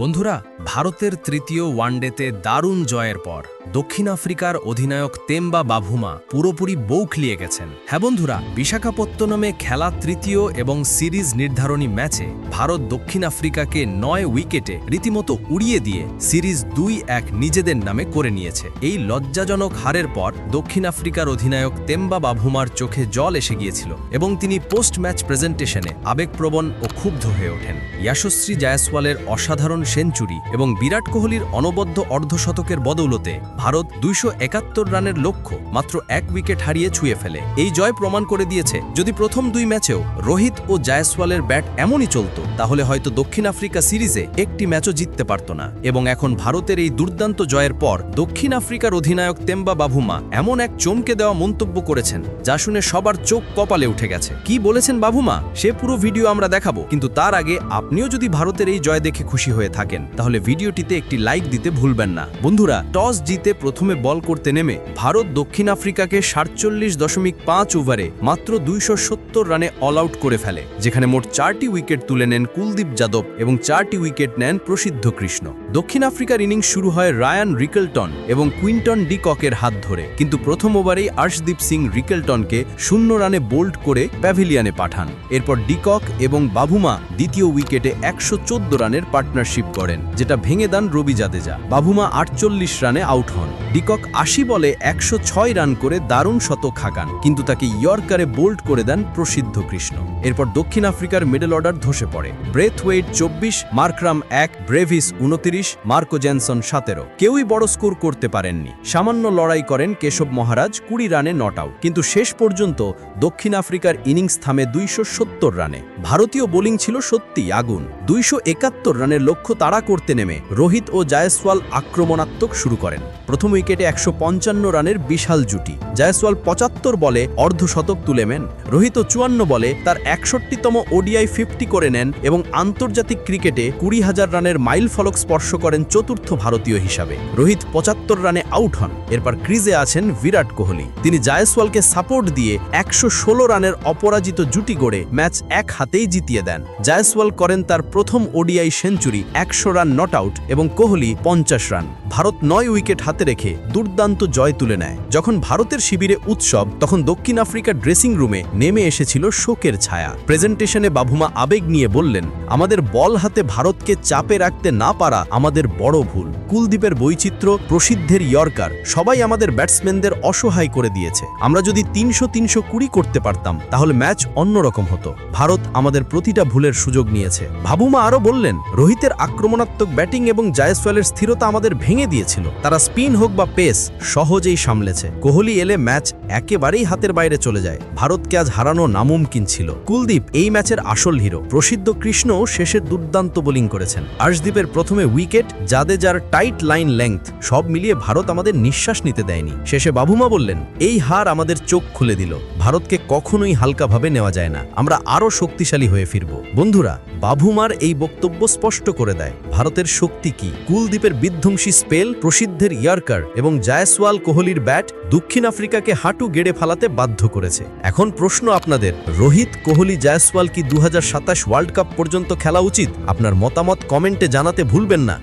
বন্ধুরা, ভারতের তৃতীয় ওয়ানডেতে দারুণ জয়ের পর দক্ষিণ আফ্রিকার অধিনায়ক তেম্বা বাভুমা পুরোপুরি বৌখলিয়ে গেছেন। হ্যাঁ বন্ধুরা, বিশাখাপত্তনমে খেলা তৃতীয় এবং সিরিজ নির্ধারণী ম্যাচে ভারত দক্ষিণ আফ্রিকাকে নয় উইকেটে রীতিমতো উড়িয়ে দিয়ে সিরিজ দুই এক নিজেদের নামে করে নিয়েছে। এই লজ্জাজনক হারের পর দক্ষিণ আফ্রিকার অধিনায়ক তেম্বা বাভুমার চোখে জল এসে গিয়েছিল এবং তিনি পোস্ট ম্যাচ প্রেজেন্টেশনে আবেগপ্রবণ ও ক্ষুব্ধ হয়ে ওঠেন। ইয়াশশ্রী জায়সওয়ালের অসাধারণ সেঞ্চুরি এবং বিরাট কোহলির অনবদ্য অর্ধশতকের বদৌলতে ভারত দুইশো একাত্তর রানের লক্ষ্য মাত্র এক উইকেট হারিয়ে ছুঁয়ে ফেলে। এই জয় প্রমাণ করে দিয়েছে, যদি প্রথম দুই ম্যাচেও রোহিত ও জায়সওয়ালের ব্যাট এমনই চলত, তাহলে হয়তো দক্ষিণ আফ্রিকা সিরিজে একটি ম্যাচও জিততে পারত না। এবং এখন ভারতের এই দুর্দান্ত জয়ের পর দক্ষিণ আফ্রিকার অধিনায়ক তেম্বা বাভুমা এমন এক চমকে দেওয়া মন্তব্য করেছেন, যা শুনে সবার চোখ কপালে উঠে গেছে। কি বলেছেন বাভুমা? সে পুরো ভিডিও আমরা দেখাবো, কিন্তু তার আগে আপনিও যদি ভারতের এই জয় দেখে খুশি হয়ে থাকেন, তাহলে ভিডিওটিতে একটি লাইক দিতে ভুলবেন না। বন্ধুরা, টস জিতে প্রথমে বল করতে নেমে ভারত দক্ষিণ আফ্রিকাকে সাতচল্লিশ দশমিক পাঁচ ওভারে মাত্র দুইশো সত্তর রানে অল আউট করে ফেলে, যেখানে মোট চারটি উইকেট তুলে নেন কুলদীপ যাদব এবং চারটি উইকেট নেন প্রসিদ্ধ কৃষ্ণ। দক্ষিণ আফ্রিকার ইনিংস শুরু হয় রায়ান রিকেলটন এবং কুইন্টন ডিককের হাত ধরে। কিন্তু প্রথম ওভারেই আর্শদীপ সিং রিকেলটনকে শূন্য রানে বোল্ড করে প্যাভিলিয়নে পাঠান। এরপর ডিকক এবং বাভুমা দ্বিতীয় উইকেটে একশো চোদ্দ রানের পার্টনারশিপ করেন, যেটা ভেঙে দেন রবি জাদেজা। বাভুমা আটচল্লিশ রানে আউট হন। ডিকক আশি বলে একশো ছয় রান করে দারুণ শতক হাঁকান, কিন্তু তাকে ইয়র্কারে বোল্ড করে দেন প্রসিদ্ধ কৃষ্ণ। এরপর দক্ষিণ আফ্রিকার মিডল অর্ডার ধসে পড়ে। ব্রেথওয়েট চব্বিশ, মার্করাম এক, ব্রেভিস উনতিরিশ মার্কো জেনসন সতেরো। কেউই বড় স্কোর করতে পারেননি। সামান্য লড়াই করেন কেশব মহারাজ, কুড়ি রানে নট আউট। কিন্তু শেষ পর্যন্ত দক্ষিণ আফ্রিকার ইনিংস থামে দুইশো রানে। ভারতীয় বোলিং ছিল সত্যি আগুন। দুইশো একাত্তর রানের লক্ষ্য তাড়া করতে নেমে রোহিত ও জায়সওয়াল আক্রমণাত্মক শুরু করেন। প্রথম উইকেটে একশো পঞ্চান্ন রানের বিশাল জুটি। জায়সওয়াল পঁচাত্তর বলে অর্ধশতক তুলে নেন। রোহিত চুয়ান্ন বলে তার একষট্টিতম ওডিআই ফিফটি করে নেন এবং আন্তর্জাতিক ক্রিকেটে কুড়ি হাজার রানের মাইল ফলক স্পর্শ করেন চতুর্থ ভারতীয় হিসাবে। রোহিত পঁচাত্তর রানে আউট হন। এরপর ক্রিজে আছেন বিরাট কোহলি। তিনি জায়সওয়ালকে সাপোর্ট দিয়ে একশো ষোলো রানের অপরাজিত জুটি গড়ে ম্যাচ এক হাতেই জিতিয়ে দেন। জায়সওয়াল করেন তার প্রথম ওডিআই সেঞ্চুরি, একশো রান নট আউট এবং কোহলি পঞ্চাশ রান। ভারত নয় উইকেট হাতে রেখে দুর্দান্ত জয় তুলে নেয়। যখন ভারতের শিবিরে উৎসব, তখন দক্ষিণ আফ্রিকার ড্রেসিং রুমে নেমে এসেছিল শোকের ছায়া। প্রেজেন্টেশনে বাভুমা আবেগ নিয়ে বললেন, আমাদের বল হাতে ভারতকে চাপে রাখতে না পারা আমাদের বড় ভুল। কুলদীপের বৈচিত্র্য, প্রসিদ্ধের ইয়র্কার, সবাই আমাদের ব্যাটসম্যানদের অসহায় করে দিয়েছে। আমরা যদি তিনশো তিনশো কুড়ি করতে পারতাম, তাহলে ম্যাচ অন্যরকম হতো। ভারত আমাদের প্রতিটা ভুলের সুযোগ নিয়েছে। ভাবুমা আরও বললেন, রোহিতের আক্রমণাত্মক ব্যাটিং এবং জায়সওয়ালের স্থিরতা আমাদের ভেঙে দিয়েছিল। তারা স্পিন হোক বা পেস, সহজেই সামলেছে। কোহলি এলে ম্যাচ একেবারেই হাতের বাইরে চলে যায়। ভারতকে আজ হারানো নামুমকিন ছিল। কুলদীপ এই ম্যাচের আসল হিরো। প্রসিদ্ধ কৃষ্ণও শেষের দুর্দান্ত বোলিং করেছেন। আর্শদীপের প্রথমে উইকেট জাদেজার টাইট লাইন লেংথ সব মিলিয়ে ভারত আমাদের নিঃশ্বাস নিতে দেয়নি। শেষে বাবুমা বললেন, এই হার আমাদের চোখ খুলে দিল। ভারতকে কখনোই হালকাভাবে নেওয়া যায় না। আমরা আরও শক্তিশালী হয়ে ফিরব। বন্ধুরা বাভুমার এই বক্তব্য স্পষ্ট করে দেয়। ভারতের শক্তি কি? কুলদীপের বিধ্বংসী স্পেল প্রসিদ্ধের ইয়ার্কার এবং জায়সওয়াল কোহলির ব্যাট দক্ষিণ আফ্রিকাকে হাঁটু গেড়ে ফালাতে বাধ্য করেছে। এখন প্রশ্ন আপনাদের, রোহিত, কোহলি, জায়সওয়াল কি দু হাজার সাতাশ ওয়ার্ল্ড কাপ পর্যন্ত খেলা উচিত? আপনার মতামত কমেন্টে জানাতে ভুলবেন না।